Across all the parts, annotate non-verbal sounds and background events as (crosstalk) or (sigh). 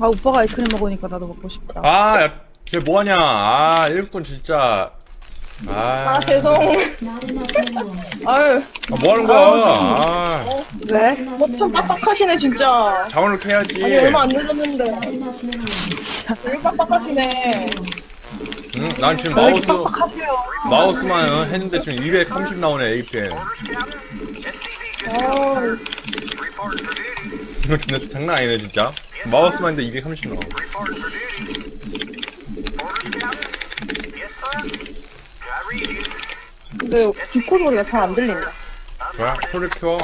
아 오빠가 아이스크림 먹으니까 나도 먹고 싶다. 아, 야, 쟤 뭐하냐? 아, 일꾼 진짜. 아, 아 죄송. 아유 아, 뭐하는 거야? 아, 왜? 뭐참 빡빡하시네 진짜. 자원을 캐야지. 아니 얼마 안. 진짜. 되게 빡빡하시네. 응? 난 지금 왜 이렇게 마우스, 빡빡하세요? 마우스만 했는데 지금 230 나오네, APM. 아 이거 진짜 장난 아니네, 진짜. 마우스만 했는데 230 나와. 근데 비코 소리가 잘 안 들린다. 좋아, 소리 키워.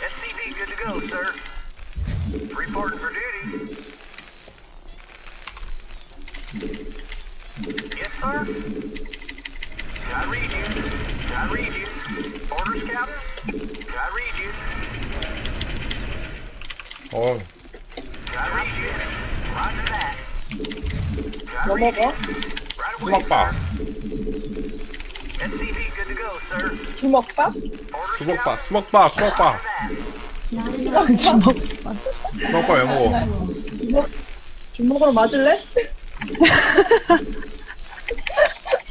SCV, good I read you. I read you. Orders, Captain. I read you. 어, I read you. Roger that. I 뭐 read you. 먹어? Right away, 수박밥. SCV, good to go, sir. 주먹밥? Orders, 수박밥, 수박밥, 수박밥. Not enough minerals. 수박밥 왜 먹어? Minerals. 주먹으로 맞을래?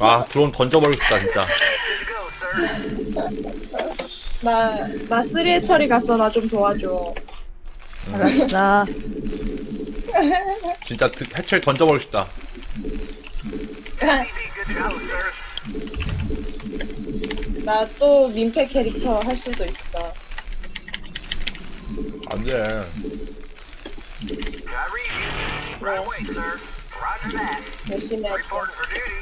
아, 드론 던져버리고 싶다, 진짜. Good to go, sir. 나, 나 쓰리의 처리 갔어. 나 좀 도와줘. 알았어. 진짜 드- 해체를 던져버리고 싶다. 나 또 민폐 캐릭터 할 수도 있어. 안 돼. I read you. Right away, sir. Roger that. 열심히 할게. Reporting for duty.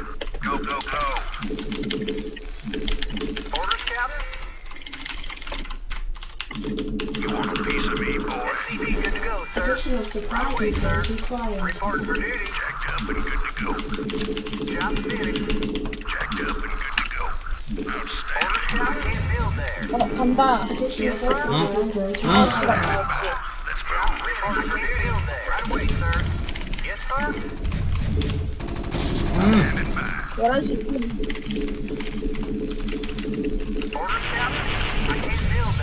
piece of me, boy. SCP, good to go, sir. Additional supply right details required. Report for duty. Checked up and good to go. Job finished. Checked up and good to go. Outstanding. Order stock and build there. Oh, back. Additional yes, supply huh? huh? Let's. Report for duty. Build there. Right away, sir. Yes, sir. Mm. What is it? Order, Captain. I can't build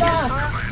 there.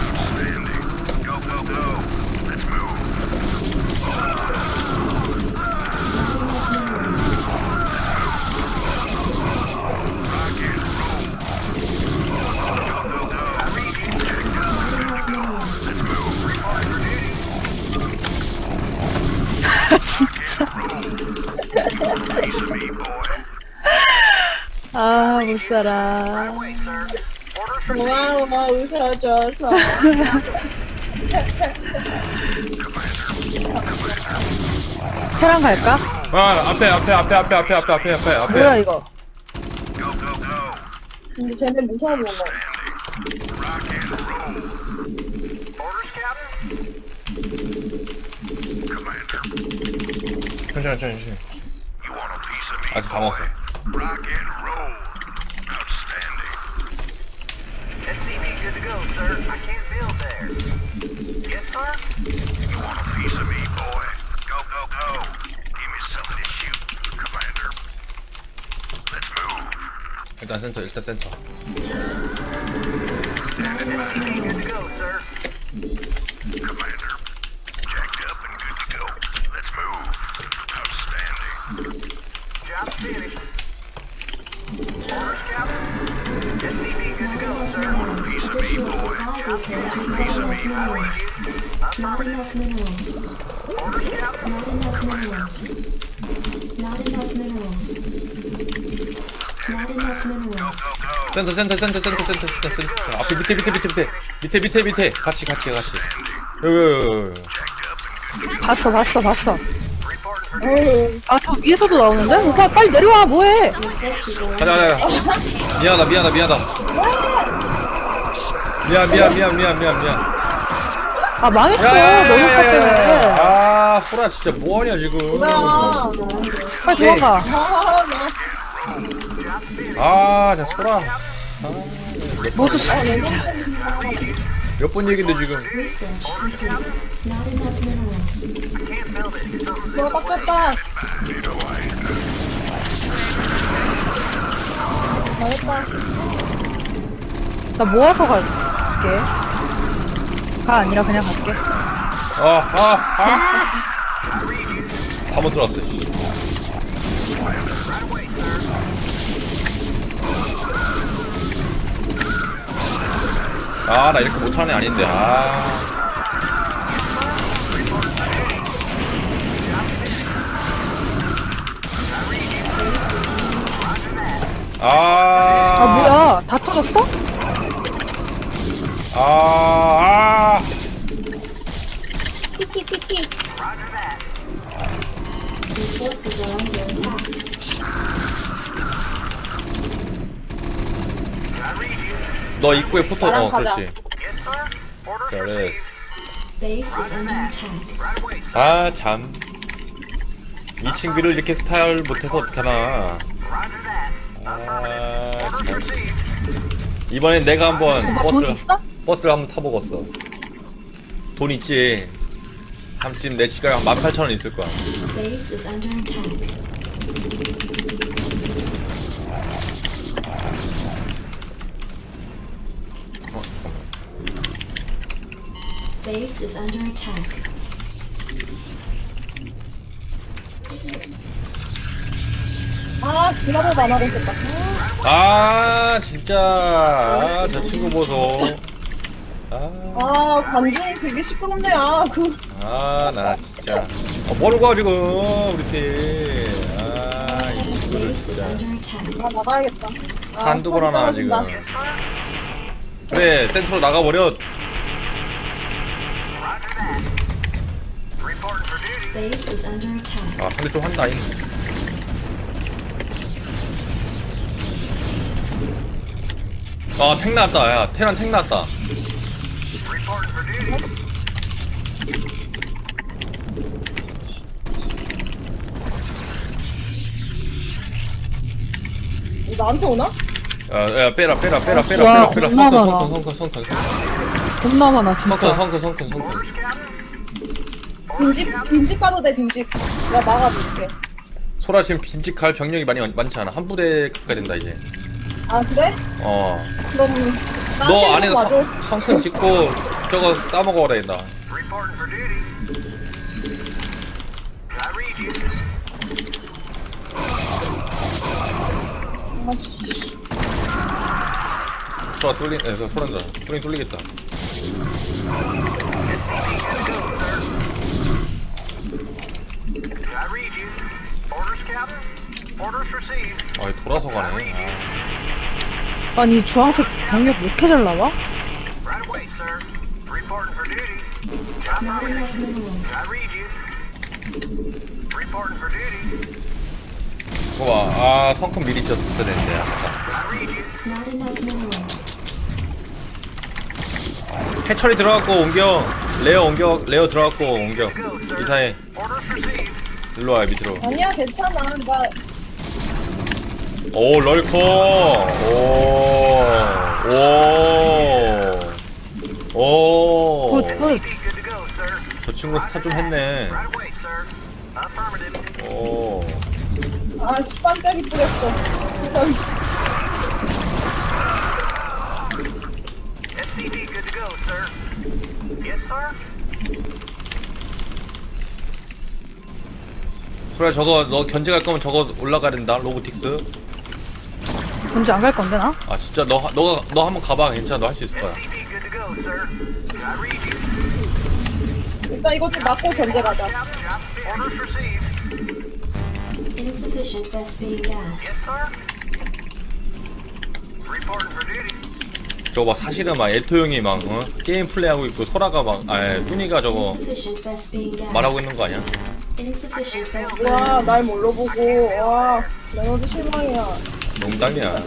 아, 못 살아. 고마워, 웃어줘서. 테랑 갈까? 아, 앞에, 앞에, 앞에, 앞에, 앞에, 앞에, 앞에, 앞에, 앞에. 뭐야 이거? 근데 쟤네 무서워. 천천히 천천히 천천히 아직 다 먹었어 일단 센터 supply details required. Not enough minerals. Orders, Captain? Not enough minerals. Not enough minerals. Not enough minerals. 센터 센터 센터 센터 센터 센터 센터 앞에 밑에 밑에 밑에 밑에 밑에 밑에 밑에 같이 같이 같이 여기 여기 여기 여기. 봤어 봤어 봤어. 아저 위에서도 나오는데? 오빠 빨리 내려와 뭐해 가자 가자 미안하다 미안하다 미안하다 미안 미안 미안 미안 미안 미안 아 망했어 너 오빠 때문에 아 소라 진짜 뭐하냐 지금. 빨리 도망가 아, 진짜 소라 너도 진짜 몇 번 얘긴데 지금 research complete. Not enough minerals. 너 빡쳤다. 잘했다. 나 모아서 갈 게 가 아니라 그냥 갈게 아 아 아 다못 들어왔어 씨. 아, 나 이렇게 못하는 애 아닌데, 아. 아, 아 뭐야 다 터졌어? 아, 아. under attack. 너 입구에 포토, 나랑 어, 가자. 그렇지. 잘해. 아, 참. 이 친구를 이렇게 스타일 못해서 어떡하나. 아, 참. 이번엔 내가 한번 오빠 돈 버스를, 있어? 버스를 한번 타보겠어. 돈 있지. 한 지금 내 지갑에 한 18,000원 있을 거야. Base is under attack. Base is under. 아, 있었다. 아, 진짜. 아, 저 친구 보소. 아, 아, 관중 되게 시끄럽네. 아, 그. 아, 나 진짜. 어, 뭐라고 가, 지금, 우리 팀. 아, 이 is 진짜. 아, 나가야겠다. 한두 번 하나, 지금. 떨어진다. 그래, 센터로 나가버려. Base is under attack. 아, 상대 좀 한다, 잉. 아, 탱 나왔다. 야, 테란 탱 나왔다. 나한테 오나? 야, 야, 빼라, 빼라, 빼라, 빼라, 와, 빼라, 빼라. 겁나 성큰, 많아. 성큰, 성큰, 성큰, 겁나 많아 성큰, 진짜 성큰, 성큰, 성큰. 빈집, 빈집 가도 돼, 빈집. 내가 막아줄게. 소라 지금 빈집 갈 병력이 많이 많지 않아. 한 부대가 된다 이제. 아, 그래? 어. 그럼. 너 나한테 좀 안에서 와줘. 성- 성큰 짓고 저거 싸먹어라 했다. Reporting for duty. I read you. 아, 씨. 소라 뚫린, 에, 소란다. 뚫린 뚫리겠다. I read you. Orders, Captain. Orders received. 아, 돌아서 가네. 아. 아니 주황색 병력 왜 이렇게 잘 나와? Right away, sir. Reporting for duty. Job Not permitted. enough minerals. I read you. Reporting for duty. 그거 봐. 아, 성큰 미리 쳤었어야 되는데. 아깝다. I read you. Not enough minerals. 해철이 들어갔고 옮겨. 레어 옮겨. 레어 들어갔고 옮겨. Go, sir. 이사해. Orders received. 일로 와 밑으로. 아니야, 괜찮아. 나 오 럴커. 오. 오. 오. 굿굿. 저 친구 스타 좀 했네. 오. 아, 씨, 반짝이 뿌렸어. 소리야 저거 너 견제 갈 거면 저거 올라가야 된다 로보틱스 언제 안 갈 건데 나? 아 진짜 너 너가 너 한번 가봐 괜찮아 너 할 수 있을 거야. 일단 이것 좀 맞고 견제 가자. Orders received. Insufficient Vespine gas. Yes, sir. Reporting for duty. 저거 막 사실은 막 에토 형이 막 어? 게임 플레이하고 있고 소라가 막아 뚜니가 저거 Insufficient Vespine gas. 말하고 있는 거 아니야? Insufficient 와. 날 뭘로 보고. 와, 레너드 실망이야. 농담이야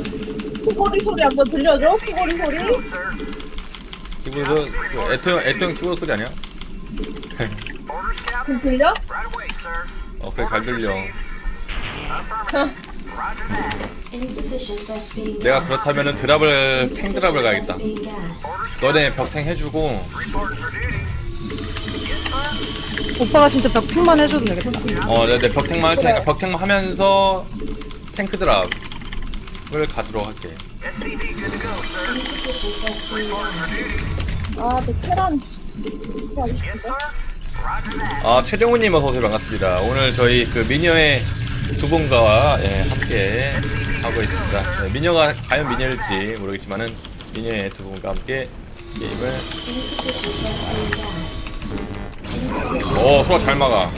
코골이 소리 한번 들려줘? 코골이 소리? 키보드 그 에토 형 에토 형 키보드 소리 아니야? (laughs) 그 들려? 어 그래 잘 들려 내가. 그렇다면은 드랍을 팽 드랍을 가야겠다. 너네 벽탱 해주고. 오빠가 진짜 벽핑만 해줘도 되겠다. 어, 내, 내 벽탱만 할 테니까 벽탱만 하면서 탱크 드랍 을 가도록 할게. 아. 하고 싶은데? Roger that. 아, 최정우님 어서 오세요. 반갑습니다. 오늘 저희 그 미녀의 두 분과 예, 함께 하고 있습니다. 네, 미녀가 과연 미녀일지 모르겠지만은 미녀의 두 분과 함께 게임을 오, 소라 잘 막아.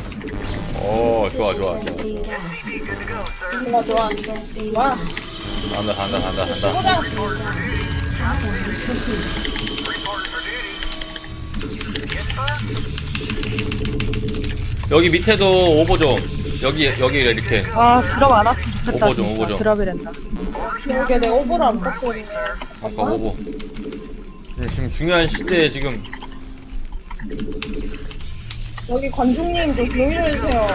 오, 좋아, 좋아. 좋아, 좋아. Insufficient 간다, 간다, 간다, 간다. 보자. 여기 밑에도 오버 좀. 여기, 여기 이렇게. 아 드랍 안 왔으면 좋겠다 오버 좀, 진짜. 오버 좀. 드랍이 된다. 그러게 내가 오버를 안 떴거든요. 아까 오버. 지금 중요한 시대에 지금 여기 관중님 좀 조용히 좀 해주세요.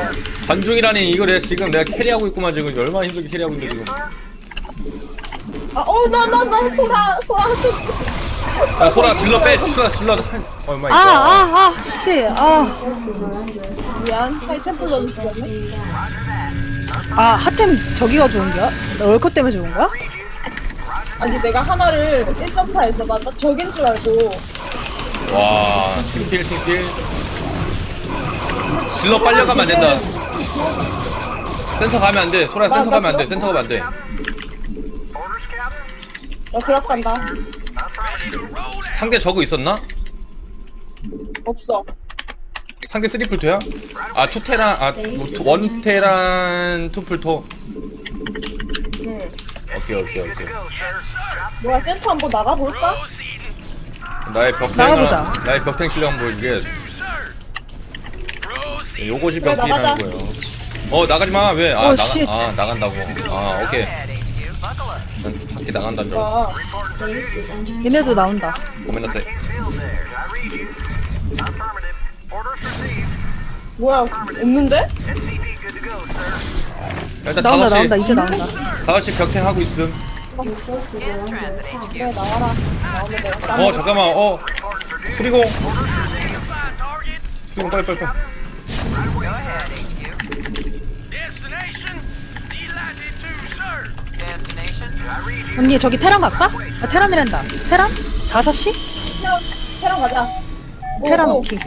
관중이라니 이거를 지금 내가 캐리하고 있구만 지금 얼마나 힘들게 캐리하고 있는데 지금 아, 어, 나, 나, 나, 소라, 소라. 야 소라 질러 빼 소라 질러 한 얼마 아 있어 아 아 씨. 아. 미안. Vespine gas. 아 핫템 저기가 죽은 거야? 나 월컷 때문에 죽은 거야? 아니, 내가 하나를 1.4에서 맞다 저긴 줄 알고. 와 팀필 팀필 질러 빨려가면 안 된다 센터 가면 안돼 소라 센터 가면 안돼 센터 가면 안돼. 나 드랍간다. Affirmative. 상대 저거 있었나? 없어. 상대 쓰리플토야? 아 투테란 아 뭐, 투- 원테란 투플토 응. 오케이 오케이 오케이 sir. 뭐야, 센터 한번 나가볼까? 나의 벽탱 나가보자. 나의 벽탱 실력 한번 보여주게 네, 요것이 그래, 벽탱이라는 나가자. 거예요 어 나가지마 왜? 아, 어, 나가, 씨. 아 나간다고 아 오케이 난 밖에 나간다는 줄 알았어 얘네도. 나온다. 고민하세요. 뭐야, 없는데? 일단 나온다 다섯시 나온다 이제 나온다. 다섯시 벽탱 하고 있음. 그래, 나와라. 나오면 어 잠깐만 어 수리공. 수리공 빨리 빨리 빨리 Go ahead, HQ. Destination. D-latitude, sir. Destination. I read you. 언니 저기 테란 갈까? 아, 테란이란다. 테란? 다섯 시? 테랑, 테랑 가자. 오, 테란 오. 오키.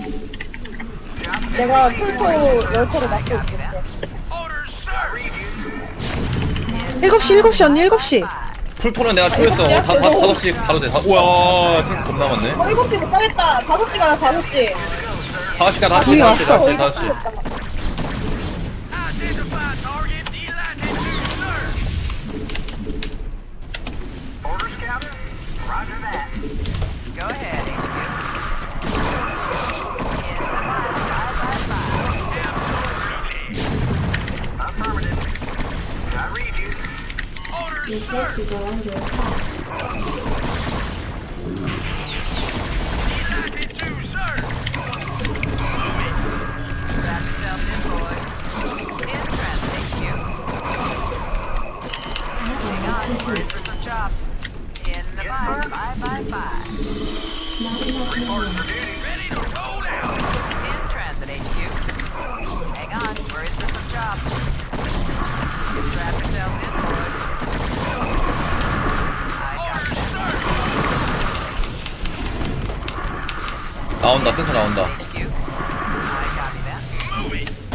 내가 풀토 열차로 맡고 있을게. Orders, sir. I read you. 일곱 시 일곱 시 언니 일곱 시. 풀토는 내가 쪼였어 어, 다, 다, 다섯 시 가도 돼 다, 우와 탱크 겁나 많네 어, 7시 못 가겠다. 5시 5시. 다섯 시가 다섯 시 이미 다섯 시 왔어. 다섯 시 다섯 시 Forces are under attack. 나온다 센터 나온다.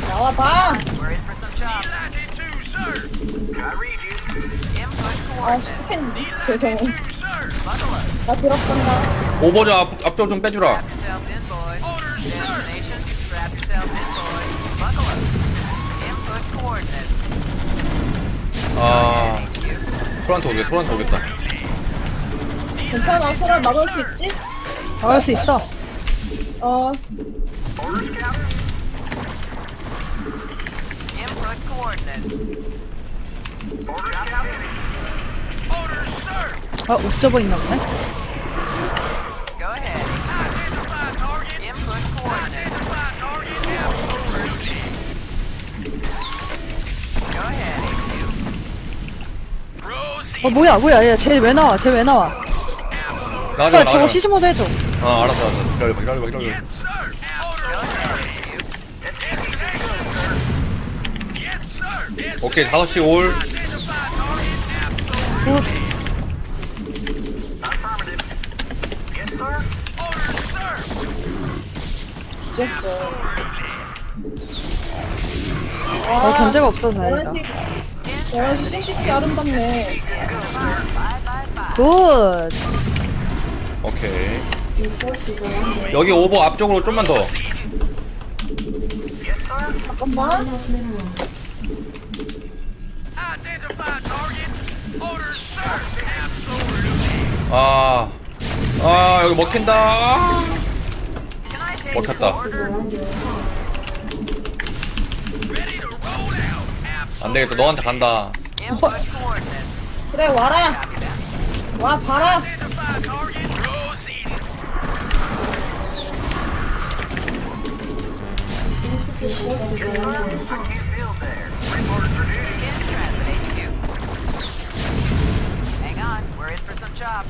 나와봐. You. Input 아. Buckle up. 나 들어간다. 오버저 앞, 앞쪽 좀 빼주라. 아. 토란토 오겠다 토란토 오겠다 괜찮아, 소라 막을 수 있지? 나갈 수 있어. 어? Input coordinates. Orders, sir. 아, 옵저버 있나 보네. Go ahead. Identify target. Input coordinates. Identify target. Absolutely. Go ahead, Rosie. 어, 뭐야, 뭐야. 얘, 쟤 왜 나와? 쟤 왜 나와? 나가자 아, 저거 나가자 시즈모드 해줘. 어 알았어 알았어 기다려봐 기다려봐 기다려봐 오케이 5시 올. 어, 견제가 없어서 다행이다. 11시 싱싱이 아름답네. 굿. 오케이 여기 오버 앞쪽으로 좀만 더. 아, 아 여기 먹힌다. 아, 먹혔다. 안 되겠다. 너한테 간다. 그래, 와라. 와, 봐라. Hang on, we're in for some chops.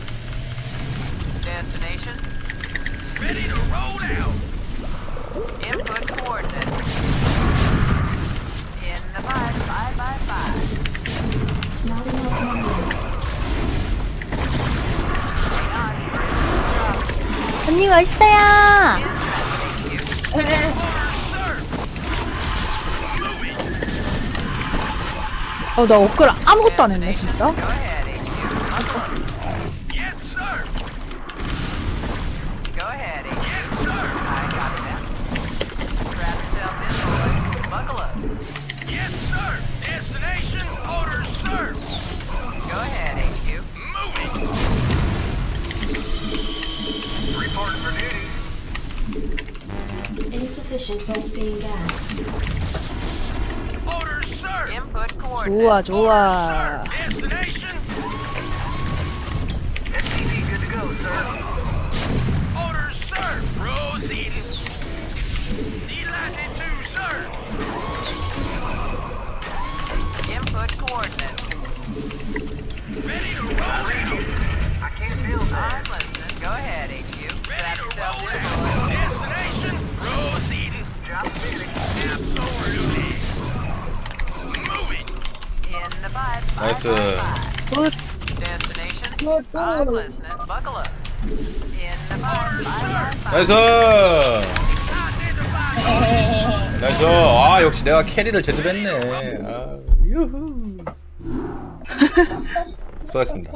Destination. Ready to roll out. Input coordinates. In the five, five, five, five. Not enough minerals. Hang on, we're in for some chops. 언니 맛있어요. (laughs) (laughs) 어, 나 엇글 아무것도 안 했네, 진짜. Orders, sir. Input 좋아, coordinates. 좋아. Destination. SCV five. 나이스. 나이스. 아 역시 내가 캐리를 제대로 했네. 아, 유후. (laughs) 수고했습니다.